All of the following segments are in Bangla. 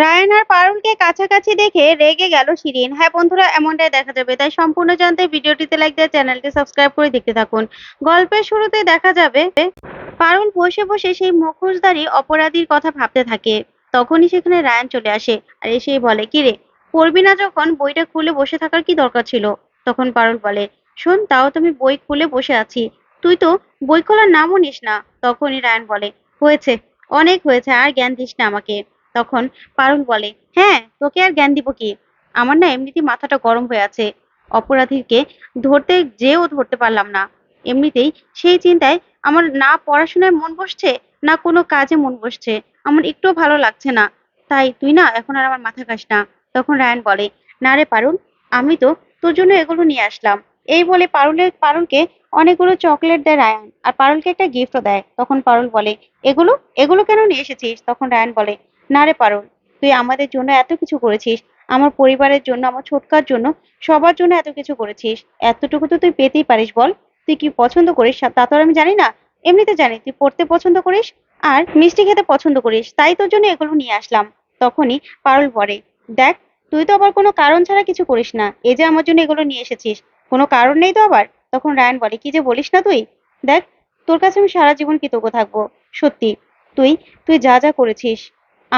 রায়ান আর পারুলকে কাছাকাছি দেখে রেগে গেল শিরিন। হ্যাঁ বন্ধুরা, এমনটাই দেখা যাবে। তাই সম্পূর্ণ জানতে ভিডিওটিতে লাইক দিয়ে চ্যানেলটি সাবস্ক্রাইব করে দেখতে থাকুন। গল্পের শুরুতে দেখা যাবে, পারুল বসে বসে সেই মুখোশধারী অপরাধীর কথা ভাবতে থাকে। তখনই সেখানে রায়ান চলে আসে আর এসেই বলে, কি রে পড়বি না যখন বইটা খুলে বসে থাকার কি দরকার ছিল? তখন পারুল বলে, শোন, তাও তুমি বই খুলে বসে আছি। তুই তো বই খোলার নামও নিস না। তখনই রায়ান বলে, হয়েছে, অনেক হয়েছে, আর জ্ঞান দিস না আমাকে। তখন পারুল বলে হ্যাঁ তোকে আর জ্ঞান দিব কি? আমার না এমনিতেই মাথাটা গরম হয়ে আছে। অপরাধীকে ধরতে যেও ধরতে পারলাম না। এমনিতেই সেই চিন্তায় আমার না পড়াশোনায় মন বসছে, না কোনো কাজে মন বসছে। আমার একটুও ভালো লাগছে না। তাই তুই না এখন আর আমার মাথা খাস না। তখন রায়ান বলে, না রে পারুল, আমি তো তোর জন্য এগুলো নিয়ে আসলাম। এই বলে পারুলের পারুলকে অনেকগুলো চকলেট দেয় রায়ান আর পারুলকে একটা গিফটও দেয়। তখন পারুল বলে, এগুলো? এগুলো কেন নিয়ে এসেছিস? তখন রায়ান বলে না রে পারুল, তুই আমাদের জন্য এত কিছু করেছিস, আমার পরিবারের জন্য, আমার ছোটকার জন্য, সবার জন্য এত কিছু করেছিস, এতটুকু তো তুই পেতেই পারিস বল, তুই কি পছন্দ করিস? তা তো আমি জানি না, এমনিতে জানি, তুই পড়তে পছন্দ করিস আর মিষ্টি খেতে পছন্দ করিস, তাই তোর জন্য এগুলো নিয়ে আসলাম, তখনই পারুল বলে, দেখ, তুই তো আবার কোনো কারণ ছাড়া কিছু করিস না, এই যে আমার জন্য এগুলো নিয়ে এসেছিস, কোনো কারণ নেই তো আবার? তখন রায়ান বলে, কি যে বলিস না তুই? দেখ, তোর কাছে আমি সারা জীবন কৃতজ্ঞ থাকব, সত্যি, তুই তুই যা যা করেছিস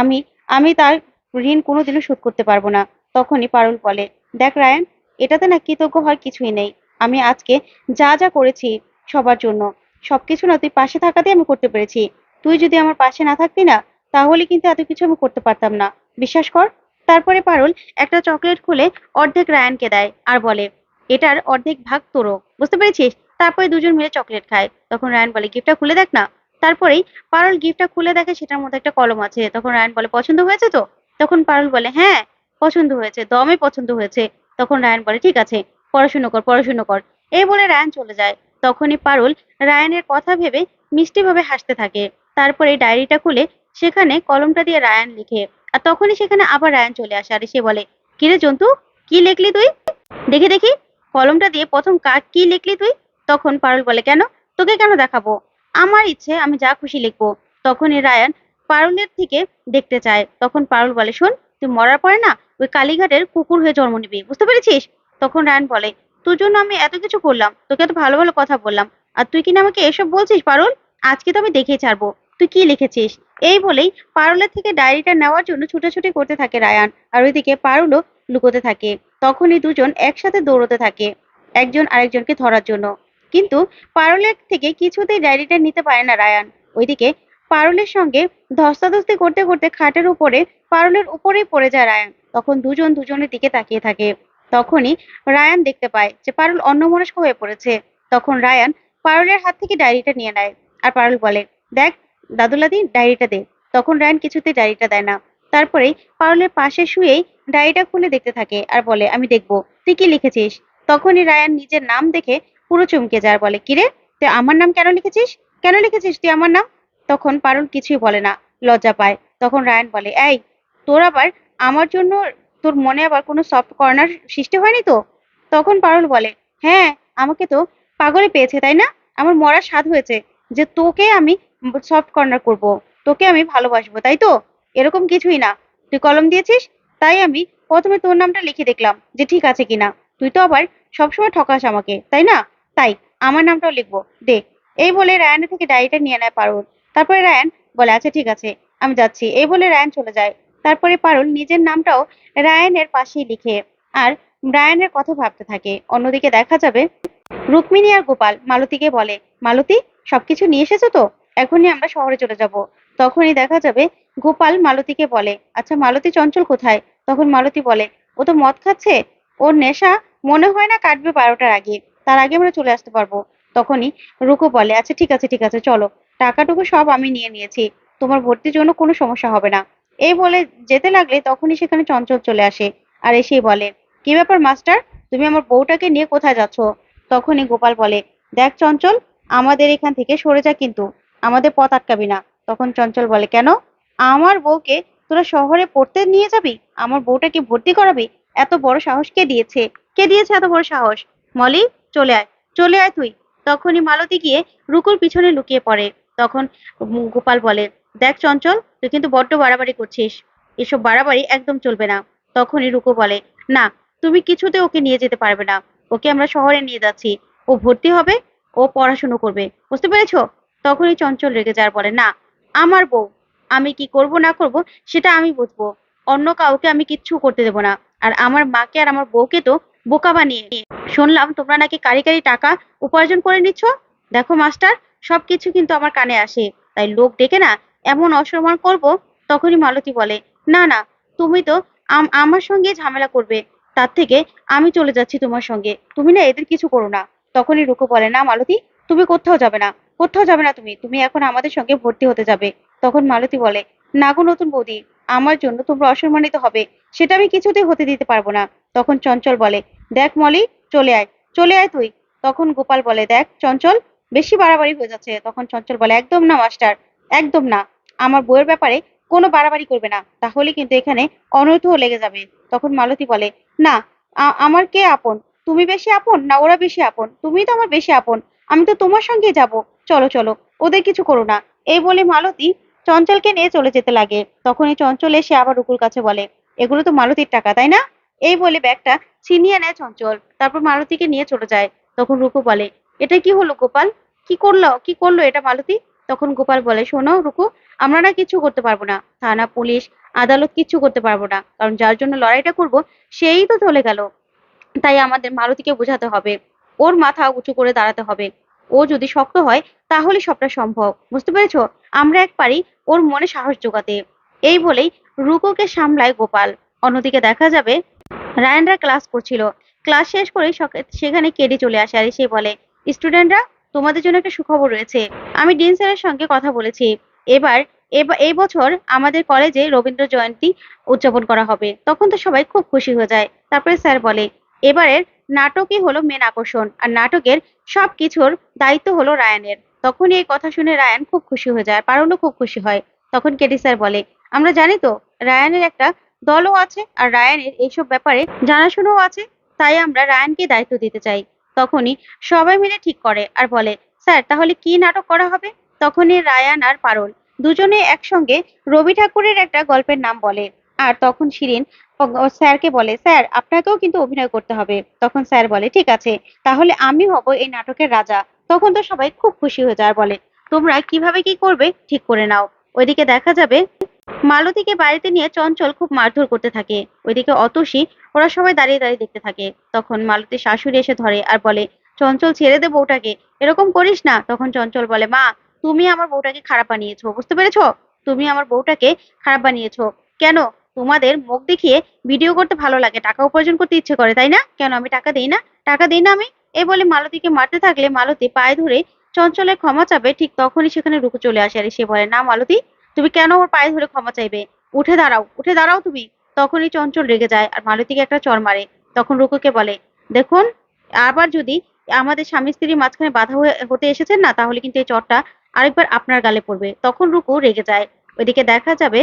আমি আমি তার ঋণ কোনোদিনও শোধ করতে পারব না। তখনই পারুল বলে, দেখ রায়ান, এটাতে না কৃতজ্ঞ হওয়ার কিছুই নেই। আমি আজকে যা যা করেছি সবার জন্য, সবকিছু না তুই পাশে থাকাতে আমি করতে পেরেছি। তুই যদি আমার পাশে না থাকতি না, তাহলে কিন্তু এত কিছু আমি করতে পারতাম না। বিশ্বাস কর? তারপরে পারুল একটা চকলেট খুলে অর্ধেক রায়ানকে দেয় আর বলে, এটার অর্ধেক ভাগ তোরও। বুঝতে পেরেছিস? তারপরে দুজন মিলে চকলেট খায়। তখন রায়ান বলে, গিফটটা খুলে দেখ না। তারপরেই পারল গিফটটা খুলে দেখে সেটার মধ্যে একটা কলম আছে। তখন রায়ান বলে, পছন্দ হয়েছে তো? তখন পারল বলে হ্যাঁ পছন্দ হয়েছে, দমে পছন্দ হয়েছে। তখন রায়ান বলে, ঠিক আছে, পড়াশুনো কর পড়াশুনো কর। এই বলে রায়ান চলে যায়। তখনই পারুল রায়ানের কথা ভেবে মিষ্টিভাবে হাসতে থাকে। তারপরে ডায়েরিটা খুলে সেখানে কলমটা দিয়ে রায়ান লিখে। আর তখনই সেখানে আবার রায়ান চলে আসে আর সে বলে কিরে জন্তু, কি লিখলি তুই? দেখি দেখি, কলমটা দিয়ে প্রথম কাক কি লিখলি তুই? তখন পারুল বলে, কেন? তোকে কেন দেখাবো? আমার ইচ্ছে, আমি যা খুশি লিখব। তখনই রায়ান পারুলের থেকে দেখতে চায়। তখন পারুল বলে, শোন, তুই মরার পরে না, ওই কালীঘাটের কুকুর হয়ে জন্ম নিবি। বুঝতে পেরেছিস? তখন রায়ান বলে, তোর জন্য আমি এত কিছু করলাম, তোকে এত ভালো ভালো কথা বললাম। আর তুই কিনা আমাকে এসব বলছিস পারুল? আজকে তো আমি দেখেই ছাড়বো। তুই কি লিখেছিস? এই বলেই পারুলের থেকে ডায়েরিটা নেওয়ার জন্য ছুটোছুটি করতে থাকে রায়ান। আর ওইদিকে পারুলও লুকোতে থাকে। তখনই দুজন একসাথে দৌড়তে থাকে, একজন আরেকজনকে ধরার জন্য। কিন্তু পারুলের থেকে কিছুতেই ডায়েরিটা নিতে পারে না রায়ান। ওইদিকে পারুলের সঙ্গে ধস্তাধস্তি করতে করতে খাটের উপরে, পারুলের উপরেই পড়ে যায় রায়ান। তখন দুজন দুজনের দিকে তাকিয়ে থাকে। তখনই রায়ান দেখতে পায় যে পারুল অন্যমনস্ক হয়ে পড়েছে। তখন রায়ান পারুলের হাত থেকে ডায়েরিটা নিয়ে নেয় আর পারুল বলে, দেখ, দাদুলাদি, ডায়েরিটা দে। তখন রায়ান কিছুতেই ডায়েরিটা দেয় না। তারপরেই পারুলের পাশে শুয়েই ডায়েরিটা খুলে দেখতে থাকে আর বলে, আমি দেখব। তুই কি লিখেছিস? তখনই রায়ান নিজের নাম দেখে পুরো চমকে যায় বলে, কিরে, তুই আমার নাম কেন লিখেছিস? কেন লিখেছিস তুই আমার নাম? তখন পারুল কিছুই বলে না, লজ্জা পায়। তখন রায়ান বলে, এই, তোর আবার আমার জন্য তোর মনে আবার কোনো সফট কর্নার সৃষ্টি হয়নি তো? তখন পারুল বলে হ্যাঁ আমাকে তো পাগলে পেয়েছে, তাই না? আমার মরার স্বাদ হয়েছে যে তোকে আমি সফট কর্নার করব, তোকে আমি ভালোবাসবো, তাই তো? এরকম কিছুই না। তুই কলম দিয়েছিস, তাই আমি প্রথমে তোর নামটা লিখে দেখলাম যে ঠিক আছে কিনা। তুই তো আবার সবসময় ঠকাস আমাকে, তাই না? তাই আমার নামটাও লিখব। দে। এই বলে রায়ানের থেকে ডায়েরিটা নিয়ে নেয় পারুল। তারপরে রায়ান বলে আচ্ছা ঠিক আছে, আমি যাচ্ছি। এই বলে রায়ান চলে যায়। তারপরে পারুল নিজের নামটাও রায়ানের পাশেই লিখে আর রায়ানের কথা ভাবতে থাকে। অন্যদিকে দেখা যাবে রুক্মিণী আর গোপাল মালতীকে বলে, মালতী, সবকিছু নিয়ে এসেছ তো? এখনই আমরা শহরে চলে যাব। তখনই দেখা যাবে গোপাল মালতীকে বলে আচ্ছা মালতী চঞ্চল কোথায়? তখন মালতী বলে, ও তো মদ খাচ্ছে? ওর নেশা মনে হয় না কাটবে বারোটার আগে। তার আগে আমরা চলে আসতে পারব। তখনই রুকু বলে আচ্ছা ঠিক আছে ঠিক আছে, চলো। টাকাটুকু সব আমি নিয়ে নিয়েছি। তোমার ভর্তির জন্য কোনো সমস্যা হবে না। এই বলে যেতে লাগলে তখনই সেখানে চঞ্চল চলে আসে আর এসেই বলে, কি ব্যাপার মাস্টার? তুমি আমার বউটাকে নিয়ে কোথায় যাচ্ছ? তখনই গোপাল বলে, দেখ চঞ্চল, আমাদের এখান থেকে সরে যা কিন্তু। আমাদের পথ আটকাবি না। তখন চঞ্চল বলে, কেন? আমার বউকে তোরা শহরে পড়তে নিয়ে যাবি? আমার বউটাকে ভর্তি করাবি? এত বড় সাহস কে দিয়েছে? কে দিয়েছে এত বড় সাহস? মলি চলে আয় চলে আয় তুই। তখনই মালতী গিয়ে রুকুর পিছনে লুকিয়ে পড়ে। তখন গোপাল বলে, দেখ চঞ্চল, তুই কিন্তু বড্ড বাড়াবাড়ি করছিস। এসব বাড়াবাড়ি একদম চলবে না। তখনই রুকু বলে, না, তুমি কিছুতে ওকে নিয়ে যেতে পারবে না। ওকে আমরা শহরে নিয়ে যাচ্ছি। ও ভর্তি হবে, ও পড়াশুনো করবে। বুঝতে পেরেছ? তখনই চঞ্চল রেগে যার বলে, না, আমার বউ। আমি কি করব না করব, সেটা আমি বুঝব। অন্য কাউকে আমি কিচ্ছু করতে দেবো না। আর আমার মাকে আর আমার বউকে তো বোকা বানিয়ে। শুনলাম তোমরা নাকি কারি কারি টাকা উপার্জন করে নিচ্ছ? দেখো মাস্টার, সবকিছু কিন্তু আমার কানে আসে। তাই লোক ডেকে না, এমন অসম্মান করব, তখনই মালতী বলে, না না, তুমি তো আম- আমার সঙ্গে ঝামেলা করবে। তার থেকে আমি চলে যাচ্ছি তোমার সঙ্গে। তুমি না এদের কিছু করো না। তখনই রুকু বলে, না, মালতী, তুমি কোথাও যাবে না, কোথাও যাবে না তুমি। তুমি এখন আমাদের সঙ্গে ভর্তি হতে যাবে। তখন মালতী বলে, না গো নতুন বৌদি, আমার জন্য তোমরা অসম্মানিত হবে। সেটা আমি কিছুতেই হতে দিতে পারব না। তখন চঞ্চল বলে, দেখ মলি, চলে আয় চলে আয় তুই। তখন গোপাল বলে, দেখ চঞ্চল, বেশি বাড়াবাড়ি হয়ে যাচ্ছে। তখন চঞ্চল বলে, একদম না, মাস্টার, একদম না। আমার বইয়ের ব্যাপারে কোনো বাড়াবাড়ি করবে না। তাহলে কিন্তু এখানে অনৈথ লেগে যাবে। তখন মালতী বলে, না আমার কে আপন? তুমি বেশি আপন না ওরা বেশি আপন? তুমি তো আমার বেশি আপন। আমি তো তোমার সঙ্গে যাব। চলো চলো, ওদের কিছু করো না। এই বলে মালতী চঞ্চলকে নিয়ে চলে যেতে লাগে। তখনই চঞ্চল এসে আবার রুকুর কাছে বলে এগুলো তো মালতীর টাকা, তাই না? এই বলে ব্যাগটা ছিনিয়ে নেয় চঞ্চল। তারপর মালতীকে নিয়ে চলে যায়। তখন রুকু বলে, এটা কি হলো গোপাল? কি করল? কি করল এটা মালতী তখন গোপাল বলে, শোনো রুকু, আমরা না কিছু করতে পারব না। থানা, পুলিশ, আদালত কিচ্ছু করতে পারব না। কারণ যার জন্য লড়াইটা করব, সেই তো চলে গেল। তাই আমাদের মালতীকে বোঝাতে হবে। ওর মাথা উঁচু করে দাঁড়াতে হবে। ও যদি শক্ত হয়, তাহলে সবটা সম্ভব। বুঝতে পেরেছ? আমরা এক পারি ওর মনে সাহস জোগাতে। এই বলেই রুকুকে সামলায় গোপাল। অন্যদিকে দেখা যাবে, রায়ানরা ক্লাস করছিল। ক্লাস শেষ করে সেখানে কেডি চলে আসে আর সে বলে, স্টুডেন্টরা, তোমাদের জন্য একটা সুখবর রয়েছে। আমি ডিন স্যারের সঙ্গে কথা বলেছি। এবার এই বছর আমাদের কলেজে রবীন্দ্র জয়ন্তী উদযাপন করা হবে। তখন তো সবাই খুব খুশি হয়ে যায়। তারপরে স্যার বলে, এবারের নাটকই হলো মেন আকর্ষণ আর নাটকের সব কিছুর দায়িত্ব হলো রায়ানের। তখনই এই কথা শুনে রায়ান খুব খুশি হয়ে যায় পারুলও খুব খুশি হয়। তখন কেডি স্যার বলে আমরা জানি তো, রায়ানের একটা দলও আছে আর রায়ানের এইসব ব্যাপারে জানাশোনাও আছে, তাই আমরা রায়ানকে দায়িত্ব দিতে চাই। তখনই সবাই মিলে ঠিক করে আর বলে, স্যার, তাহলে কি নাটক করা হবে? তখনই রায়ান আর পারল দুজনে একসঙ্গে রবি ঠাকুরের একটা গল্পের নাম বলে। আর তখন শিরিন স্যারকে বলে, স্যার, আপনাকেও কিন্তু অভিনয় করতে হবে। তখন স্যার বলে, ঠিক আছে, তাহলে আমি হব এই নাটকের রাজা। তখন তো সবাই খুব খুশি হয়ে যায় বলে, তোমরা কীভাবে কি করবে, ঠিক করে নাও। ওইদিকে দেখা যাবে মালতীকে বাড়িতে নিয়ে চঞ্চল খুব মারধর করতে থাকে। ওইদিকে অতসী, ওরা সবাই দাঁড়িয়ে দাঁড়িয়ে দেখতে থাকে। তখন মালতীর শাশুড়ি এসে ধরে আর বলে, চঞ্চল, ছেড়ে দে বউটাকে। এরকম করিস না। তখন চঞ্চল বলে, মা, তুমি আমার বউটাকে খারাপ বানিয়েছো, বুঝতে পেরেছ? তুমি আমার বউটাকে খারাপ বানিয়েছো। কেন? তোমাদের মুখ দেখিয়ে ভিডিও করতে ভালো লাগে, টাকা উপার্জন করতে ইচ্ছে করে, তাই না? কেন, আমি টাকা দেই না? টাকা দেই না আমি? এই বলে মালতীকে মারতে থাকলে মালতী পায়ে ধরে চঞ্চলের ক্ষমা চাবে ঠিক তখনই সেখানে রুকু চলে আসে। আর সে বলে, না, মালতী তুমি কেন ওর পায়ে ধরে ক্ষমা চাইবে? উঠে দাঁড়াও উঠে দাঁড়াও তুমি। তখনই চঞ্চল রেগে যায় আর মালতীকে একটা চর মারে। তখন রুকুকে বলে, দেখুন, আবার যদি আমাদের স্বামী স্ত্রীর মাঝখানে বাধা হতে এসেছেন না, তাহলে কিন্তু এই চরটা আরেকবার আপনার গালে পড়বে। তখন রুকু রেগে যায়। ওইদিকে দেখা যাবে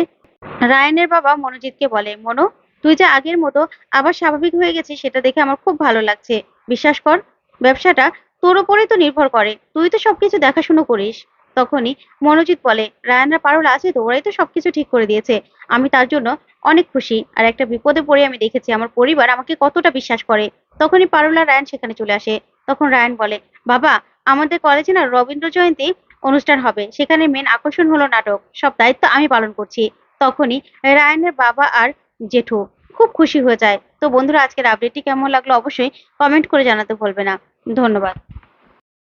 রায়নের বাবা মনোজিৎকে বলে, মনো, তুই যে আগের মতো আবার স্বাভাবিক হয়ে গেছিস, সেটা দেখে আমার খুব ভালো লাগছে। বিশ্বাস কর, ব্যবসাটা তোর উপরেই তো নির্ভর করে। তুই তো সবকিছু দেখাশুনো করিস। তখনই মনোজিৎ বলে, রায়ানরা পারুল আছে তো, ওরাই তো সবকিছু ঠিক করে দিয়েছে। আমি তার জন্য অনেক খুশি। আর একটা বিপদে পড়ে আমি দেখেছি, আমার পরিবার আমাকে কতটা বিশ্বাস করে। তখনই পারুল আর রায়ান সেখানে চলে আসে। তখন রায়ান বলে, বাবা, আমাদের কলেজে না রবীন্দ্র জয়ন্তী অনুষ্ঠান হবে। সেখানে মেন আকর্ষণ হলো নাটক। সব দায়িত্ব আমি পালন করছি। তখনই রায়ানের বাবা আর জেঠু খুব খুশি হয়ে যায়। তো বন্ধুরা, আজকের আপডেটটি কেমন লাগল অবশ্যই কমেন্ট করে জানাতে ভুলবে না। ধন্যবাদ।